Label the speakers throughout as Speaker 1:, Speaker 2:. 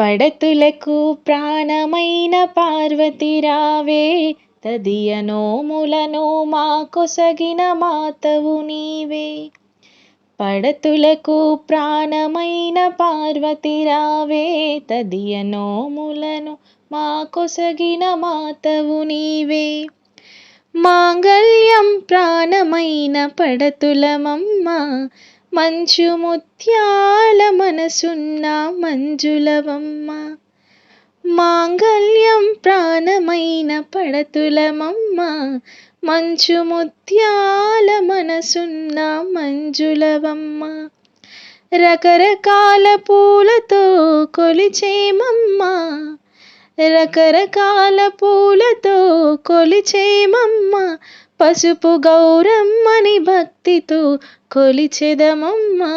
Speaker 1: పడతులకు ప్రాణమైన పార్వతి రావే తదియ నోములను మా కొసగిన మాతవు నీవే. పడతులకు ప్రాణమైన పార్వతి రావే తదియ నోములను మా కొసగిన మాతవు నీవే. మాంగళ్యం ప్రాణమైన పడతులమమ్మ మంచు ముత్యాల మనసున్న మంజులవమ్మ. మాంగళ్యం ప్రాణమైన పడతులమమ్మ. మంచు ముత్యాల మనసున్న మంజులవమ్మ. రకరకాల పూలతో కొలిచేమమ్మ రకరకాల పూలతో కొలిచేమమ్మ పసుపు గౌరమ్మని భక్తితో కొలిచెదమమ్మా.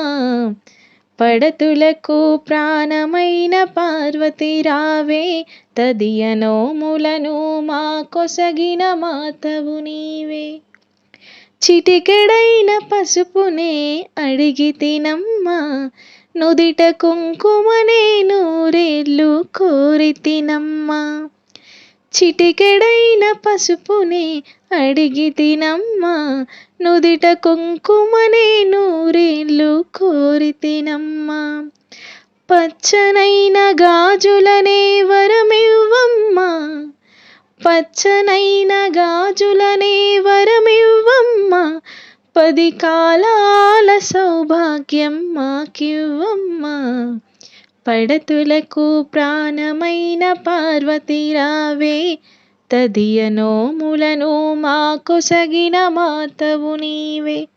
Speaker 1: పడతులకు ప్రాణమైన పార్వతి రావే తదియనోములను మా కొసగిన మాతవు నీవే. చిటికెడైన పసుపునే అడిగి తినమ్మా. నుదిట కుంకుమనే నూరేళ్ళు కోరి తినమ్మా. చిటికెడైన పసుపునే అడిగి తినమ్మా. నుదిట కుంకుమనే నూరేళ్ళు కోరి తినమ్మా. పచ్చనైన గాజులనే వరమివ్వమ్మా. పచ్చనైన గాజులనే వరమివ్వమ్మా. పది కాలాల సౌభాగ్యం మాకివ్వమ్మా. పడతులకు ప్రాణమైన పార్వతి రావే. తదియ నోములను మా కొసగిన మాతవు నీవే.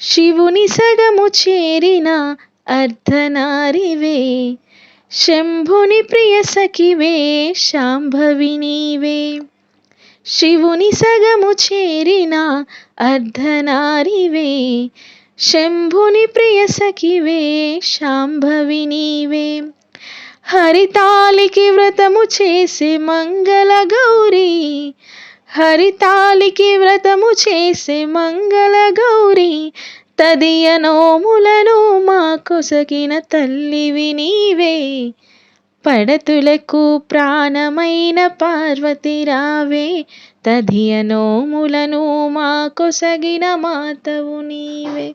Speaker 1: శివుని సగము చేరిన అర్ధనారివే. శంభుని ప్రియ సఖివే శాంభవి నీవే. శివుని సగము చేరిన అర్ధనారివే. శంభుని ప్రియ సఖివే శాంభవి నీవే. హరితాలికి వ్రతము చేసే మంగళ గౌరీ. హరితాలికి వ్రతము చేసే మంగళ గౌరీ. తదియ నోములను మా కొసగిన తల్లివి నీవే. పడతులకు ప్రాణమైన పార్వతి రావే. తదియ నోములను మా కొసగిన మాతవు నీవే.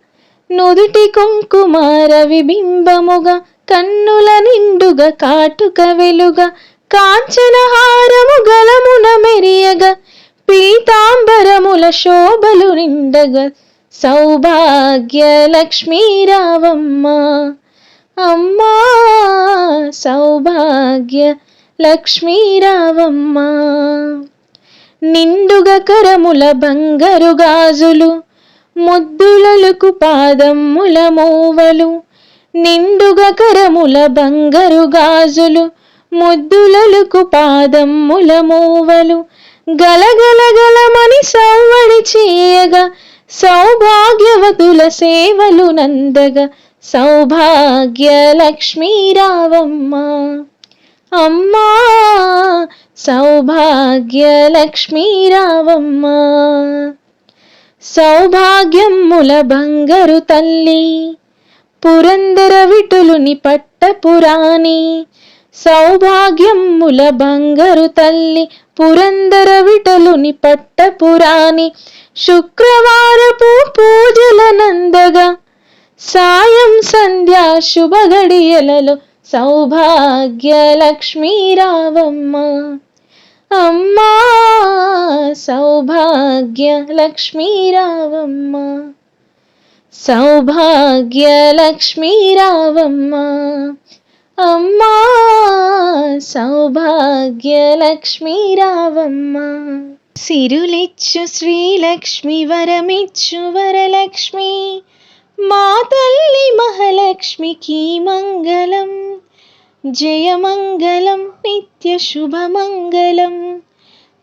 Speaker 1: నుదుటి కుంకుమార విబింబముగా కన్నుల నిండుగా కాటుక వెలుగా కాంచన హారము గలమున మెరియగా పీతాంబరముల శోభలు నిండగా. సౌభాగ్య లక్ష్మీ రావమ్మ అమ్మా సౌభాగ్య లక్ష్మీ రావమ్మ. నిండుగా కరముల బంగారు గాజులు ముద్దులకు పాదమ్ముల మూవలు నిండుగా కరముల బంగరు గాజులు ముద్దులకు పాదమ్ముల మూవలు. గలగలగలమని సవ్వడి చేయగా సౌభాగ్యవతుల సేవలు నందగా సౌభాగ్య లక్ష్మీరావమ్మ అమ్మా సౌభాగ్య లక్ష్మీరావమ్మ సౌభాగ్యముల బంగరు తల్లి పురందర విటులుని పట్టపురాణి సౌభాగ్యముల బంగరు తల్లి పురందర విటలుని పట్టపురాణి శుక్రవారపు పూజల నందగా సాయం సంధ్యా శుభ గడియలలో సౌభాగ్య లక్ష్మీ రావమ్మ అమ్మా సౌభాగ్య లక్ష్మీరావమ్మ. సౌభాగ్య లక్ష్మీరావమ్మ. అమ్మా సౌభాగ్య లక్ష్మీరావమ్మ. సిరులిచ్చు శ్రీలక్ష్మి వరమిచ్చు వరలక్ష్మి. మా తల్లి మహాలక్ష్మికి మంగళం. జయమంగళం నిత్యశుభమంగళం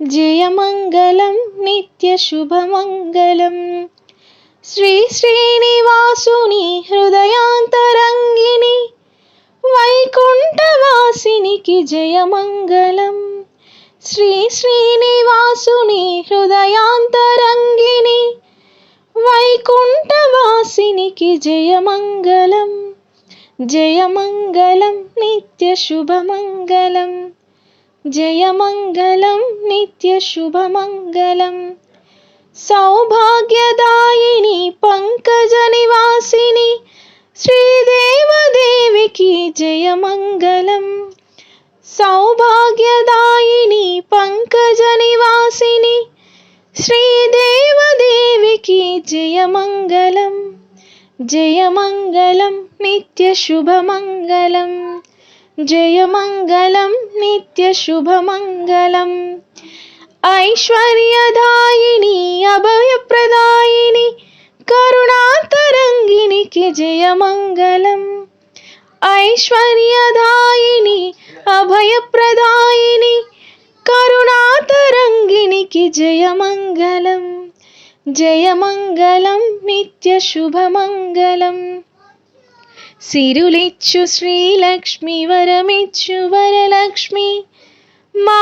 Speaker 1: జయమంగళం నిత్యశుభమంగళం శ్రీ శ్రీనివాసుని హృదయాంతరంగిణి వైకుంఠవాసినికి జయమంగళం. శ్రీ శ్రీనివాసుని హృదయాంతరంగిణి వైకుంఠవాసినికి జయమంగళం. जयमङ्गलं नित्यशुभमङ्गलं. जयमङ्गलं नित्यशुभमङ्गलं. सौभाग्यदायिनि पङ्कजनिवासिनि श्रीदेवदेविकी जयमङ्गलम् सौभाग्यदायिनि पङ्कजनिवासिनि श्रीदेवदेविकी जयमङ्गलम् ജയമംഗലം നിത്യശുഭമംഗലം. ജയമംഗലം നിത്യശുഭമംഗലം. ഐശ്വര്യദായിനി അഭയപ്രദായിനി കരുണാതരംഗിനിക്ക് ജയമംഗലം. ഐശ്വര്യദായിനി അഭയപ്രദായിനി കരുണാതരംഗിണിക്ക് ജയമംഗലം. కరుణాతరంగినికి జయమంగళం ఐశ్వర్యదాయిని అభయప్రదాయిని కరుణాతరంగినికి జయమంగళం జయమంగళం నిత్య శుభమంగళం సిరులిచ్చు శ్రీలక్ష్మి వరమిచ్చు వరలక్ష్మి మా